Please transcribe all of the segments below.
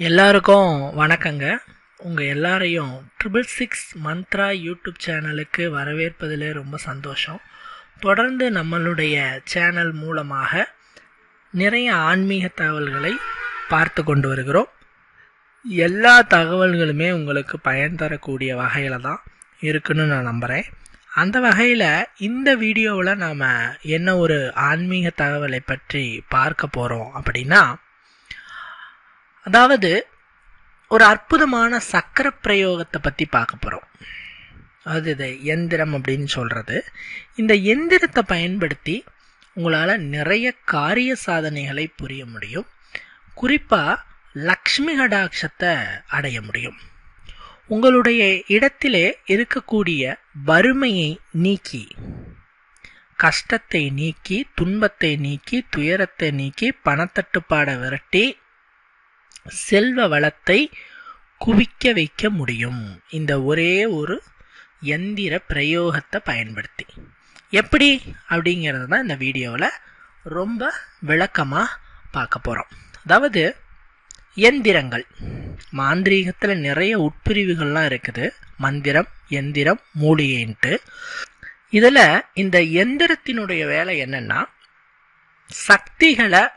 எல்லாருக்கும் வணக்கங்க. உங்கள் எல்லாரையும் ட்ரிபிள் சிக்ஸ் மந்த்ரா யூடியூப் சேனலுக்கு வரவேற்பதில் ரொம்ப சந்தோஷம். தொடர்ந்து நம்மளுடைய சேனல் மூலமாக நிறைய ஆன்மீக தகவல்களை பார்த்து கொண்டு வருகிறோம். எல்லா தகவல்களுமே உங்களுக்கு பயன் தரக்கூடிய வகையில் தான் இருக்குன்னு நான் நம்புகிறேன் அந்த வகையில் இந்த வீடியோவில் நாம் என்ன ஒரு ஆன்மீக தகவலை பற்றி பார்க்க போகிறோம் அப்படின்னா அதாவது ஒரு அற்புதமான சக்கர பிரயோகத்தை பற்றி பார்க்க போகிறோம் அது இது எந்திரம் அப்படின்னு சொல்கிறது இந்த எந்திரத்தை பயன்படுத்தி உங்களால் நிறைய காரிய சாதனைகளை புரிய முடியும். குறிப்பாக லக்ஷ்மி கடாட்சத்தை அடைய முடியும். உங்களுடைய இடத்திலே இருக்கக்கூடிய வறுமையை நீக்கி கஷ்டத்தை நீக்கி துன்பத்தை நீக்கி துயரத்தை நீக்கி பணத்தட்டுப்பாடை விரட்டி செல்வ வளத்தை குவிக்க வைக்க முடியும். இந்த ஒரே ஒரு எந்திர பிரயோகத்தை பயன்படுத்தி. எப்படி? அப்படிங்கிறது தான் இந்த வீடியோவில் ரொம்ப விளக்கமாக பார்க்க போகிறோம் அதாவது எந்திரங்கள். மாந்திரீகத்தில் நிறைய உட்பிரிவுகள்லாம் இருக்குது. மந்திரம் எந்திரம் மூலிகைன்ட்டு. இதில் இந்த எந்திரத்தினுடைய வேலை என்னென்னா சக்திகளை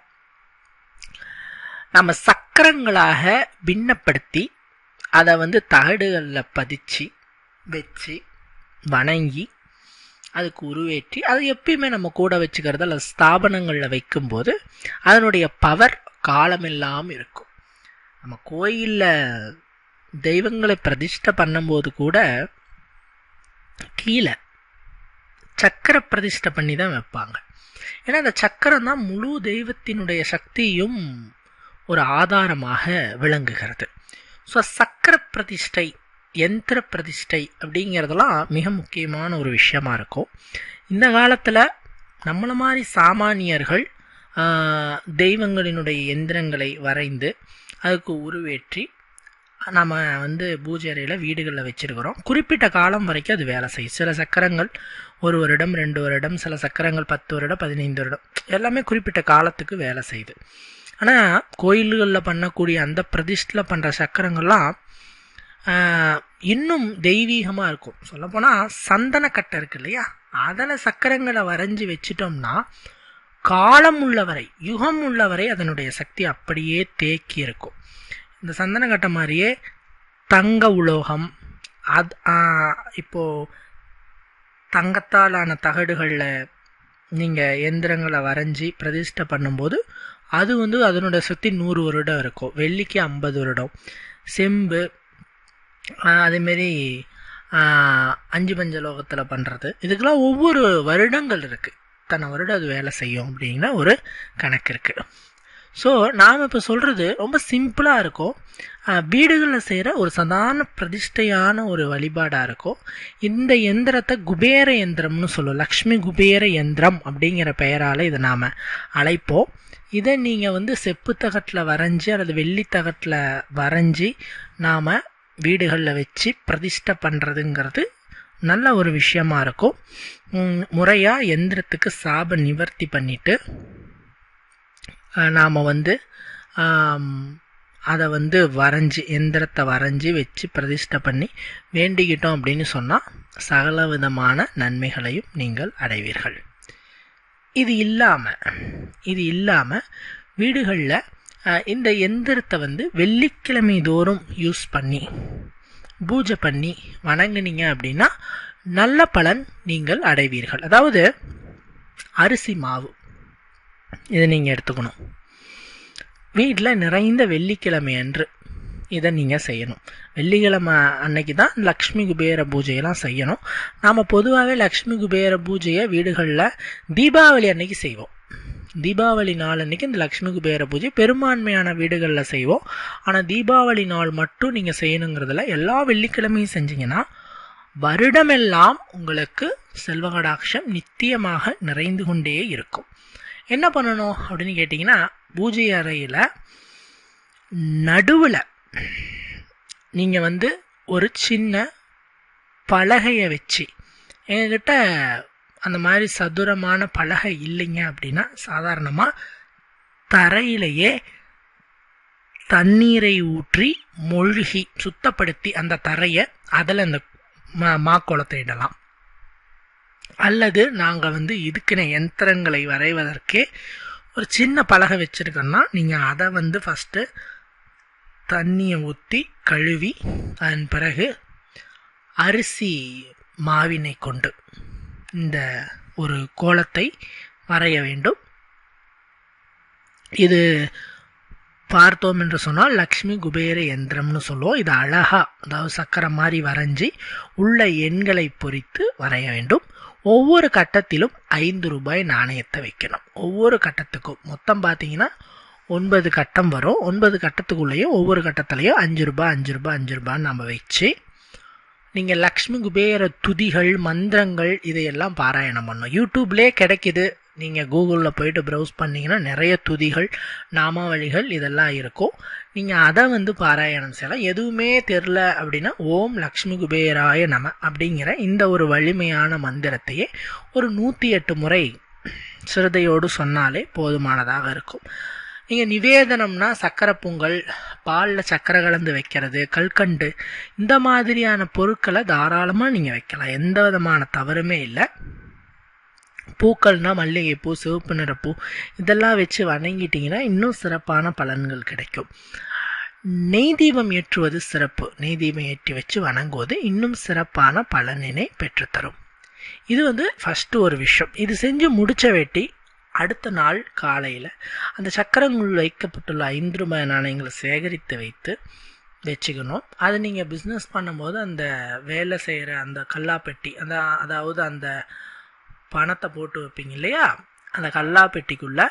நம்ம சக்கரங்களாக பின்னப்படுத்தி அதை வந்து தகடுகளில் பதிச்சு வச்சு வணங்கி அதுக்கு உருவேற்றி அதை எப்பயுமே நம்ம கூட வச்சுக்கிறது அல்லது ஸ்தாபனங்களில் வைக்கும்போது அதனுடைய பவர் காலமில்லாமல் இருக்கும். நம்ம கோயிலில் தெய்வங்களை பிரதிஷ்டை பண்ணும்போது கூட கீழே சக்கர பிரதிஷ்டை பண்ணி தான் வைப்பாங்க. ஏன்னா அந்த சக்கரம் தான் முழு தெய்வத்தினுடைய சக்தியும் ஒரு ஆதாரமாக விளங்குகிறது. ஸோ சக்கர பிரதிஷ்டை யந்திர பிரதிஷ்டை அப்படிங்கிறதெல்லாம் மிக முக்கியமான ஒரு விஷயமா இருக்கும். இந்த காலத்தில் நம்மளை மாதிரி சாமானியர்கள் தெய்வங்களினுடைய எந்திரங்களை வரைந்து அதுக்கு உருவேற்றி நம்ம வந்து பூஜை அறையில் வீடுகளில் வச்சுருக்கிறோம். குறிப்பிட்ட காலம் வரைக்கும் அது வேலை செய்யும். சில சக்கரங்கள் ஒரு வருடம் ரெண்டு வருடம் சில சக்கரங்கள் பத்து வருடம் பதினைந்து வருடம் எல்லாமே குறிப்பிட்ட காலத்துக்கு வேலை செய்யுது. ஆனால் கோயில்களில் பண்ணக்கூடிய அந்த பிரதிஷ்டில் பண்ணுற சக்கரங்கள்லாம் இன்னும் தெய்வீகமாக இருக்கும். சொல்லப்போனால் சந்தனக்கட்டை இருக்கு இல்லையா? அதில் சக்கரங்களை வரைஞ்சி வச்சிட்டோம்னா காலம் உள்ளவரை யுகம் உள்ளவரை அதனுடைய சக்தி அப்படியே தேக்கி இருக்கும். இந்த சந்தனக்கட்டை மாதிரியே தங்க உலோகம் அது இப்போது தங்கத்தாலான தகடுகளில் நீங்கள் எந்திரங்களை வரைஞ்சி பிரதிஷ்டை பண்ணும்போது அது வந்து அதனோட சுற்றி நூறு வருடம் இருக்கும். வெள்ளிக்கு ஐம்பது வருடம். செம்பு அதேமாரி அஞ்சு பஞ்சலோகத்தில் பண்ணுறது இதுக்கெல்லாம் ஒவ்வொரு வருடங்கள் இருக்குது இத்தனை வருடம் அது வேலை செய்யும் அப்படிங்கிற ஒரு கணக்கு இருக்குது ஸோ நாம் இப்போ சொல்கிறது ரொம்ப சிம்பிளாக இருக்கும். வீடுகளில் செய்கிற ஒரு சாதாரண பிரதிஷ்டையான ஒரு வழிபாடாக இருக்கும். இந்த எந்திரத்தை குபேர எந்திரம்னு சொல்லுவோம். லக்ஷ்மி குபேர எந்திரம் அப்படிங்கிற பெயரால் இதை நாம் அழைப்போம். இதை நீங்கள் வந்து செப்பு தகட்டில் வரைஞ்சி அல்லது வெள்ளி தகட்டில் வரைஞ்சி நாம் வீடுகளில் வச்சு பிரதிஷ்டை பண்ணுறதுங்கிறது நல்ல ஒரு விஷயமா இருக்கும். முறையாக எந்திரத்துக்கு சாப நிவர்த்தி பண்ணிவிட்டு நாம் வந்து அதை வந்து வரைஞ்சி எந்திரத்தை வரைஞ்சி வச்சு பிரதிஷ்டை பண்ணி வேண்டிக்கிட்டோம் அப்படின்னு சொன்னால் சகல விதமான நன்மைகளையும் நீங்கள் அடைவீர்கள். இது இல்லாமல் இது இல்லாமல் வீடுகளில் இந்த எந்திரத்தை வந்து வெள்ளிக்கிழமை தோறும் யூஸ் பண்ணி பூஜை பண்ணி வணங்குனீங்க அப்படின்னா நல்ல பலன் நீங்கள் அடைவீர்கள். அதாவது அரிசி மாவு இதை நீங்கள் எடுத்துக்கணும். வீட்டில் நிறைந்த வெள்ளிக்கிழமை அன்று இதை நீங்கள் செய்யணும். வெள்ளிக்கிழமை அன்னைக்கு தான் லக்ஷ்மி குபேர பூஜையெல்லாம் செய்யணும். நாம் பொதுவாகவே லக்ஷ்மி குபேர பூஜையை வீடுகளில் தீபாவளி அன்னைக்கு செய்வோம். தீபாவளி நாள் அன்னைக்கு இந்த லக்ஷ்மி குபேர பூஜை பெரும்பான்மையான வீடுகளில் செய்வோம். ஆனால் தீபாவளி நாள் மட்டும் நீங்கள் செய்யணுங்கிறதுல எல்லா வெள்ளிக்கிழமையும் செஞ்சீங்கன்னா வருடமெல்லாம் உங்களுக்கு செல்வகடாட்சம் நித்தியமாக நிறைந்து கொண்டே இருக்கும். என்ன பண்ணணும் அப்படின்னு கேட்டிங்கன்னா பூஜை அறையில் நடுவில் நீங்கள் வந்து ஒரு சின்ன பலகையை வச்சு எங்ககிட்ட அந்த மாதிரி சதுரமான பலகை இல்லைங்க அப்படின்னா சாதாரணமாக தரையிலேயே தண்ணீரை ஊற்றி மொழ்கி சுத்தப்படுத்தி அந்த தரையை அதில் அந்த மா மாக்கோளத்தை இடலாம். அல்லது நாங்கள் வந்து இதுக்குன யந்திரங்களை வரைவதற்கே ஒரு சின்ன பலகை வச்சுருக்கோன்னா நீங்கள் அதை வந்து ஃபஸ்ட்டு தண்ணியை ஊற்றி கழுவி அதன் பிறகு அரிசி மாவினை கொண்டு இந்த ஒரு கோலத்தை வரைய வேண்டும். இது பார்த்தோம் என்று சொன்னால் லக்ஷ்மி குபேர யந்திரம்னு சொல்லுவோம். இது அழகாக அதாவது சக்கரை மாதிரி வரைஞ்சி உள்ள எண்களை பொறித்து வரைய வேண்டும். ஒவ்வொரு கட்டத்திலும் ஐந்து ரூபாய் நாணயத்தை வைக்கணும். ஒவ்வொரு கட்டத்துக்கும். மொத்தம் பார்த்தீங்கன்னா ஒன்பது கட்டம் வரும். ஒன்பது கட்டத்துக்குள்ளேயும் ஒவ்வொரு கட்டத்துலேயும் அஞ்சு ரூபாய் அஞ்சு ரூபாய் அஞ்சு ரூபான்னு நம்ம வச்சு நீங்கள் லக்ஷ்மி குபேர துதிகள் மந்திரங்கள் இதையெல்லாம் பாராயணம் பண்ணணும். யூடியூப்லேயே கிடைக்குது. நீங்கள் கூகுளில் போயிட்டு ப்ரௌஸ் பண்ணிங்கன்னா நிறைய துதிகள் நாமாவளிகள் இதெல்லாம் இருக்கும். நீங்கள் அதை வந்து பாராயணம் செய்யலாம். எதுவுமே தெரில அப்படின்னா ஓம் லக்ஷ்மி குபேராய நம அப்படிங்கிற இந்த ஒரு வலிமையான மந்திரத்தையே ஒரு நூற்றி எட்டு முறை சிறுதையோடு சொன்னாலே போதுமானதாக இருக்கும். நீங்கள் நிவேதனம்னா சக்கரை பொங்கல் பாலில் சக்கரை கலந்து வைக்கிறது கல்கண்டு இந்த மாதிரியான பொருட்களை தாராளமாக நீங்கள் வைக்கலாம். எந்த விதமான தவறுமே இல்லை. பூக்கள்னால் மல்லிகைப்பூ சிவப்பு நிறப்பூ இதெல்லாம் வச்சு வணங்கிட்டிங்கன்னா இன்னும் சிறப்பான பலன்கள் கிடைக்கும். நெய் தீபம் ஏற்றுவது சிறப்பு. நெய் தீபம் ஏற்றி வச்சு வணங்குவது இன்னும் சிறப்பான பலனினை பெற்றுத்தரும். இது வந்து ஃபஸ்ட்டு ஒரு விஷயம். இது செஞ்சு முடிச்ச வேட்டி அடுத்த நாள் காலையில் அந்த சக்கரங்கள் வைக்கப்பட்டுள்ள ஐந்து ரூபாய் நாணயங்களை சேகரித்து வைத்து வச்சுக்கணும். அது நீங்கள் பிஸ்னஸ் பண்ணும்போது அந்த வேலை செய்கிற அந்த கல்லாப்பெட்டி அந்த அதாவது அந்த பணத்தை போட்டு வைப்பீங்க இல்லையா? அந்த கல்லாப்பெட்டிக்குள்ளே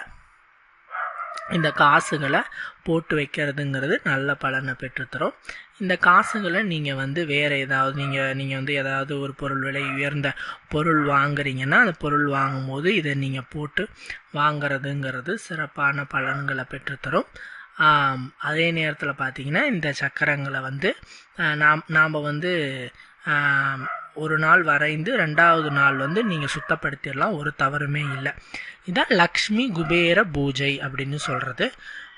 இந்த காசுகளை போட்டு வைக்கிறதுங்கிறது நல்ல பலனை பெற்றுத்தரும். இந்த காசுகளை நீங்கள் வந்து வேறு ஏதாவது நீங்கள் நீங்கள் வந்து ஏதாவது ஒரு பொருள் விலை உயர்ந்த பொருள் வாங்குறீங்கன்னா அந்த பொருள் வாங்கும்போது இதை நீங்கள் போட்டு வாங்குறதுங்கிறது சிறப்பான பலன்களை பெற்றுத்தரும். அதே நேரத்தில் பார்த்தீங்கன்னா இந்த சக்கரங்களை வந்து நாம் நாம் வந்து ஒரு நாள் வரைந்து ரெண்டாவது நாள் வந்து நீங்கள் சுத்தப்படுத்திடலாம் ஒரு தவறுமே இல்லை. இதான் லக்ஷ்மி குபேர பூஜை அப்படின்னு சொல்கிறது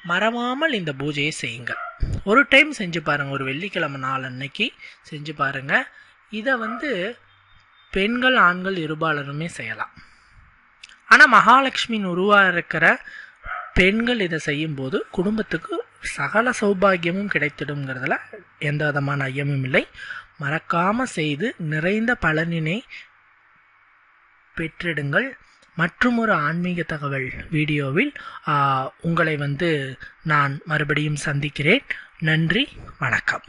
மறவாமல் இந்த பூஜையை செய்யுங்கள். ஒரு டைம் செஞ்சு பாருங்கள் ஒரு வெள்ளிக்கிழமை நாள் அன்னைக்கு செஞ்சு பாருங்கள் இதை வந்து பெண்கள் ஆண்கள் இருபாலருமே செய்யலாம். ஆனால் மகாலட்சுமியின் உருவாக இருக்கிற பெண்கள் இதை செய்யும்போது குடும்பத்துக்கு சகல சௌபாகியமும் கிடைத்திடுங்கிறதுல எந்த விதமான ஐயமும் இல்லை. மறக்காமல் செய்து நிறைந்த பலனினை பெற்றிடுங்கள். மற்றும் ஒரு ஆன்மீக தகவல் வீடியோவில் உங்களை வந்து நான் மறுபடியும் சந்திக்கிறேன். நன்றி வணக்கம்.